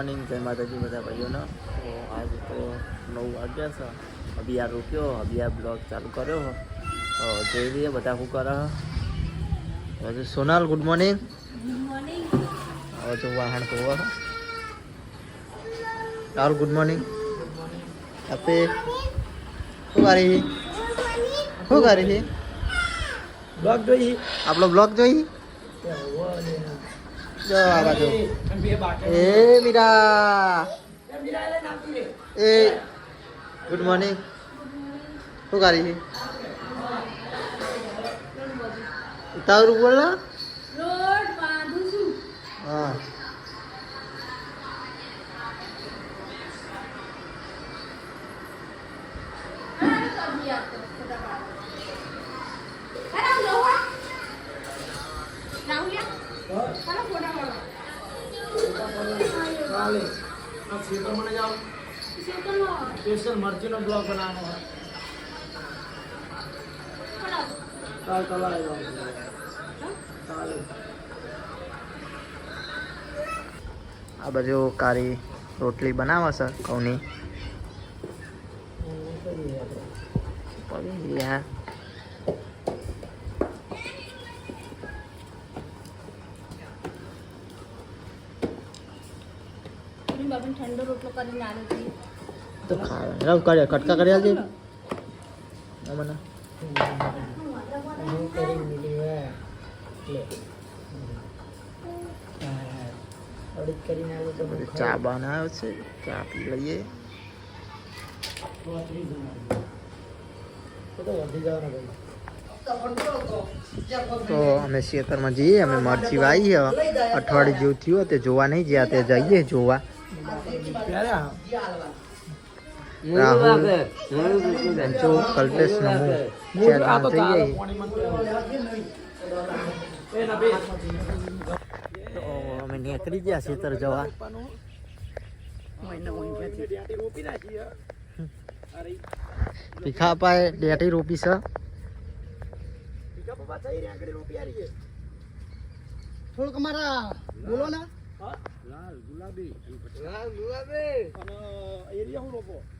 Morning જય માતાજી બધા ભાઈઓનો. તો આજ તો નવ વાગ્યા છે. અભી આ રોક્યો અભી આ બ્લોગ ચાલુ કર્યો. તો જોઈ લઈએ બધા શું કરે. સોનાલ ગુડ મોર્નિંગ હવે જો વાહન ધોવો. તારું ગુડ મોર્નિંગ આપે શું કરી? શું કરી? છે બ્લોગ જોઈ. આપણો બ્લોગ જોઈ? એ મીરા. એ. ગુડ મોર્નિંગ શું કરી ઉતાવળું બોલ મરચીનો બ્લોગ બનાવવાનો જાઓ કાલે આ બાજુ કારી રોટલી બનાવો છે ઘઉંની. પડી ઠંડો રોટલો કરીને આલું છું તો ખાવા રાવ કરે કટકા કરી આલજે આ મને હું કરી મિલી હે એટલે અડીક કરીને આવ્યો તો બધું ચા બનાવ્યો છે ચા પી લઈએ તો તો વધી જવાના ભાઈ તો અમે ખેતરમાં જઈએ અમે મરચી વાવી હવે અઠવાડિયું જેવું થયું તે જોવા નહીં ગયા તે જઈએ જોવા ત્યારે આ રાહુલ જો કલ્પેશ નમો ચેરમાં જઈએ તો અમે નીકળી ગયા ખેતર જવા. ભીખા પાએ ડેટી રોપી છે. થોડુંક મારા બોલો ને. ગુલાબી. એરિયા હું હેડે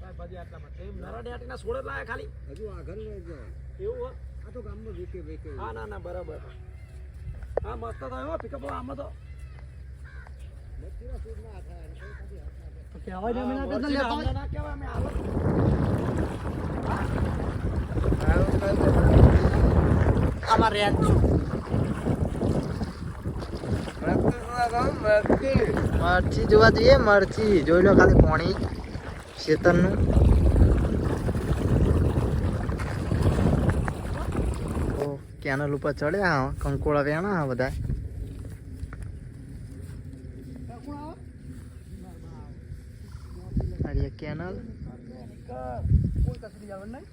ભાઈ પછી આટલામાં તેમ નરા ડેટીના સોળ જ લાયા ખાલી. એવું હો હા ના ના બરાબર. હા મસ્ત થયો હો પિકઅપ આમાં તો. તો કહેવાય ને અમે ના કરતા લેતા ના કહેવાય અમે આમાં રેન્જ મરચી જોવા જઈએ મરચી. જોઈ લો ખાલી પાણી. તો કેનલ ઉપર ચડ્યા કંકોળા વેણા બધા. આ કેનલ. કોઈ કસરી આવે નહીં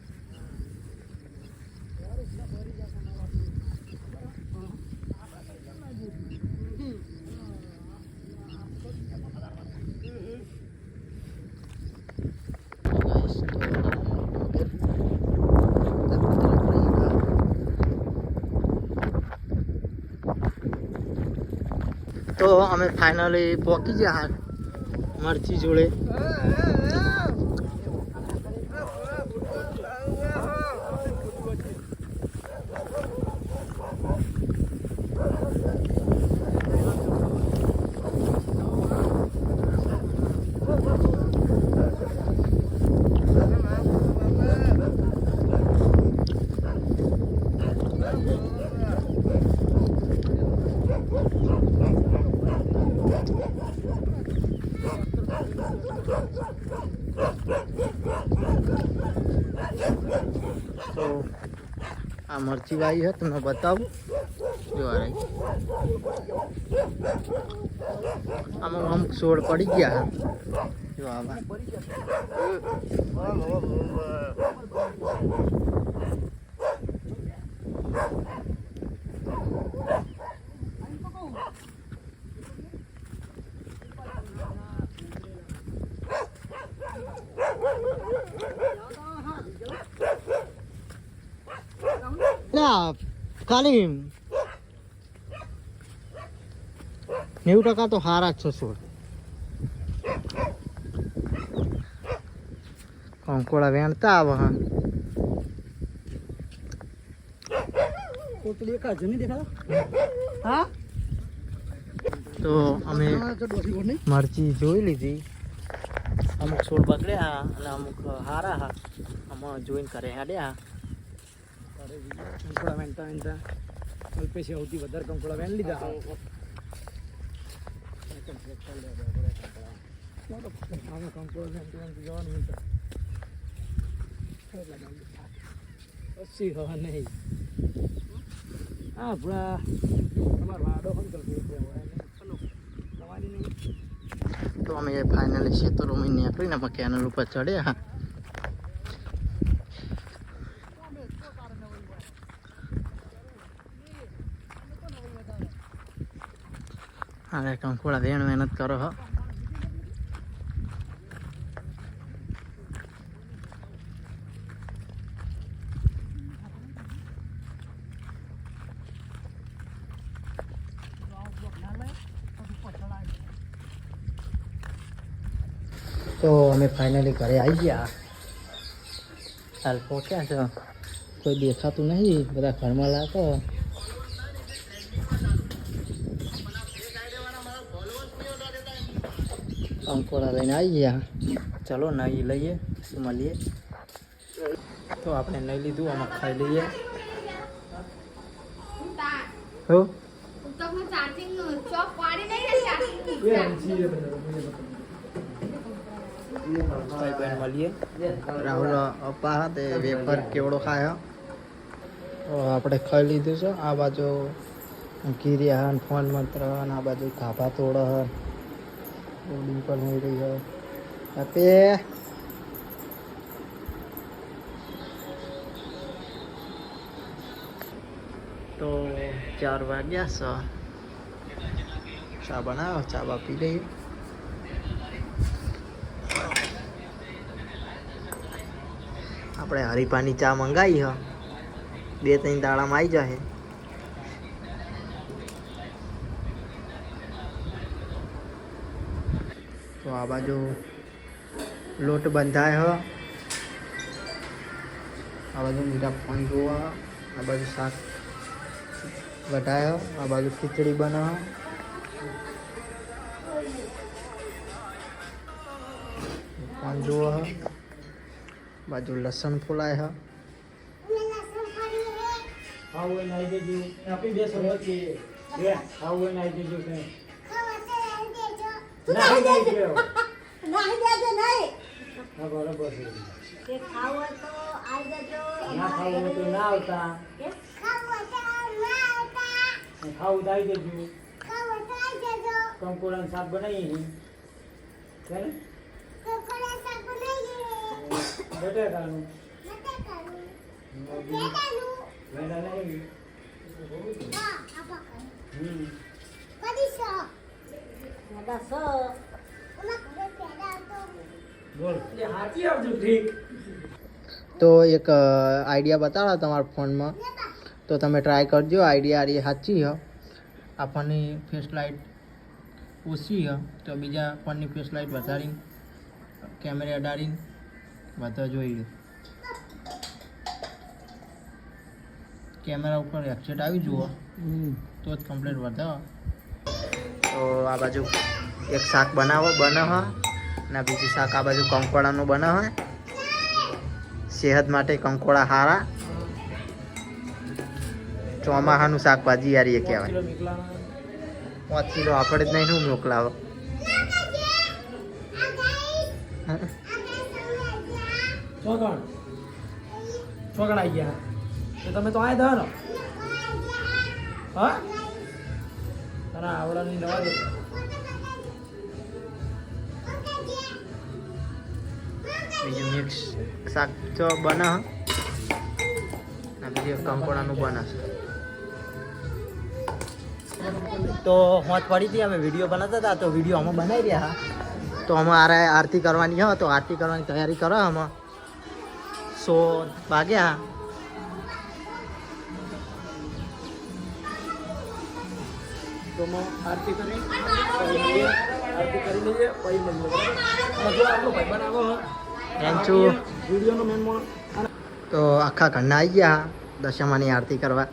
તો અમે ફાઇનલી પહોંચી ગયા હાલ મરચી જોડે તો આ મરચી વાઈ છે તમને બતાવું. જોવા રહી. આમાં અમુક છોડ પડી ગયા. છે જો આવા ના ખાલી નેવું ટકા તો હારા જ છે છોડ કંકોડા વેણતા આવે હા. તો અમે મરચી જોઈ લીધી. અમુક છોડ બગડ્યા અને અમુક હારા હા. આમાં જોઈન કરે હાડ્યા. કંકોડા વેણતા વેણતા અલ્પેશે સૌથી વધારે કંકોડા વેણ લીધા. પછી હવા નહીં. ભૂળા તમારો વાડો તો અમે ફાઇનલી ખેતરોમાં નીકળીને અમે કેનલ ઉપર ચડ્યા. અરે કંકુડા વેણ મહેનત કરો હો. તો અમે ફાઇનલી ઘરે આવી ગયા. હાલ પહોંચ્યા છો. કોઈ દેખાતું નહીં, બધા ઘરમાં લાગો. અંકોડા લઈને આવી ગયા ચલો નહીં લઈએ શું મળીએ તો આપણે નહીં લીધું આમાં ખાઈ લઈએ. હો? રાહુલ અપ્પા તે વેફર કેવડો ખાયો આપણે ખાઈ લીધું છે. આ બાજુ ગીર્યા હન ફોન મંત્ર આ બાજુ ગાભા તોડ હન ઓડી પર હોઈ રહી હે આપે તો ચાર વાગ્યા છે ચા બનાવો ચા બા પી લઈએ આપણે હરીફાની ચા મંગાવી હ બે ત્રણ દાડામાં આવી જશે આ બાજુ લોટ બંધાય. હ આ બાજુ મીઠા ફોન જોવા. આ બાજુ શાક વઢાય આ બાજુ ખીચડી બનાવ. ફોન જોવો. હ બાજુ લસણ ફોલાય. હ આવું હોય ને આવી જજો. આપી બે સંમતિ બે આવું દેજો ને આવી જજો કે ના આવી જજો હા બરાબર છે. ના ખાવું તો ના આવતા. ને ખાવું તો આવી જજો કંકોડાનું શાક બનાવીએ છે ને? બટેકાનું. નહીં. હાથી આવજો ઠીક તો એક આઈડિયા બતાવો તમારા ફોનમાં. તો તમે ટ્રાય કરજો આઈડિયા આરી સાચી હ. આપણને ફેસ લાઇટ ઓછી હ. તો બીજા ફોનની ફેસ લાઇટ વધારીને કેમેરા અડાડીને બધા જોઈ લો. કેમેરા ઉપર એક્સેટ આવી જુઓ. તો જ કમ્પ્લેટ વધાવો તો આ બાજુ એક શાક બનાવો બને હ અને બીજું શાક આ બાજુ કંકોડાનું બને હોય સેહત માટે કંકોડા હારા. ચોમાહાનું શાકભાજી યાર એ કહેવાય. પાંચ કિલો આપણે જ નહીં શું મોકલાવો. ચોકણ ચોકણ આવી ગયા. તમે તો આયા હતા હા? તારા આવડાની નવા દે. બીજું મિક્સ શાક તો બને બીજું કંકોડાનું બને છે તો હોત પડી હતી અમે વીડિયો બનાવતા હતા તો વીડિયો અમે બનાવી રહ્યા તો અમે આરે આરતી કરવાની હ તો આરતી કરવાની તૈયારી કરો અમે સો વાગ્યા તો આરતી કરી આરતી કરી લઈએ પછી જો આપણો વિડીયોનો મેન મોણ તો આખા ઘરના આવી ગયા દશામાની આરતી કરવા.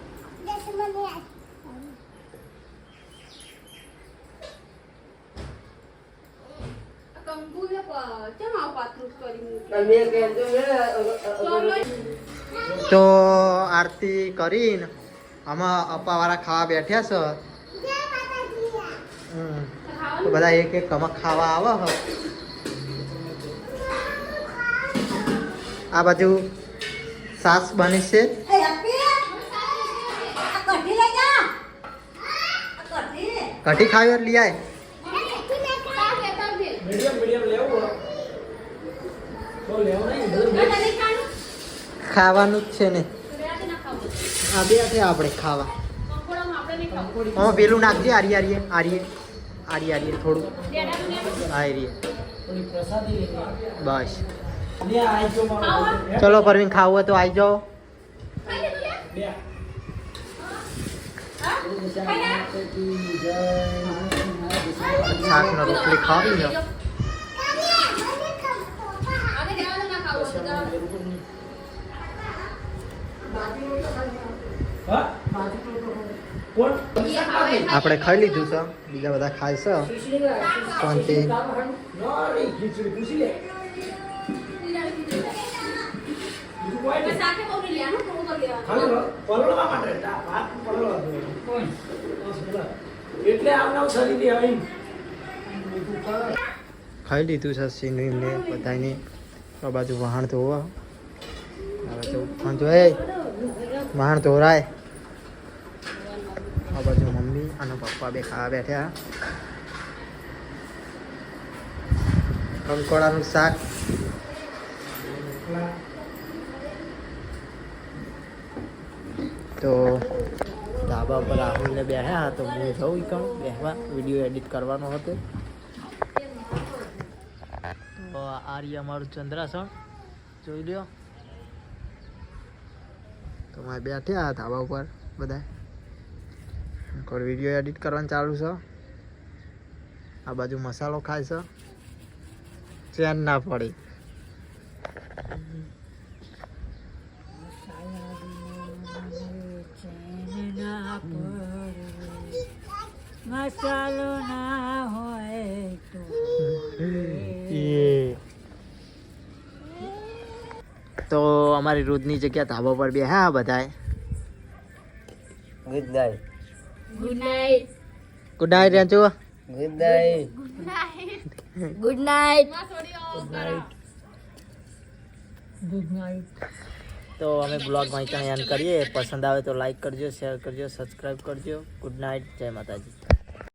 તો આરતી કરીને આમાં અપ્પાવાળા ખાવા બેઠ્યા છે. બધા એક એક કમક ખાવા આવે હ આ બાજુ સાસ બની છે. કઢી ખાવી લઈ આય. ખાવાનું? જ છે ને. આ બે આપણે ખાવા. પેલું નાખજે આરી આરીએ આરીએ. આરી આરીએ થોડું. આ લઈને. બસ લે ચલો પરવીન, ખાવું હોય તો આવી જાઓ ખાઈ લીધું લે? બે હા? ખાઈ લે? શાક ને રોટલી ખાવી જવાનું. હા. આપણે ખાઈ લીધું છે. બીજા બધા ખાય છે. શાંતિ ખાઈ લીધું છે સીનું ને બધાને આ બાજુ વહાણ ધોવા. આ બાજુ વહાણ ધોય વહાણ ધોરાય. આ બાજુ મમ્મી અને પપ્પા બે ખાવા બેઠ્યા. કંકોડાનું શાક. તો ધાબા પર રાહુલને બેઠ્યા તો હું જઉં એકણ બેહવા, વીડિયો એડિટ કરવાનો હતો. તો આ રહી અમારું ચંદ્રાસણ. જોઈ લ્યો. તો મારે બેઠ્યા ધાબા ઉપર બધા કોઈ વીડિયો એડિટ કરવાનું ચાલુ છે. આ બાજુ મસાલો ખાય છે. ચેન ના પડી. મસાલો ના હોય તો તો અમારી રોજની જગ્યા ધાબા પર બેહ્યા બધાય? Good night Good night. Good night રેંચુ Good night. Good નાઇટમાં છોડીઓ કરો. ગુડ નાઇટ તો અમે બ્લોગ ત્યાં એન્ડ કરીએ. પસંદ આવે તો લાઈક કરજો શેર કરજો સબસ્ક્રાઈબ કરજો. ગુડ નાઇટ જય માતાજી.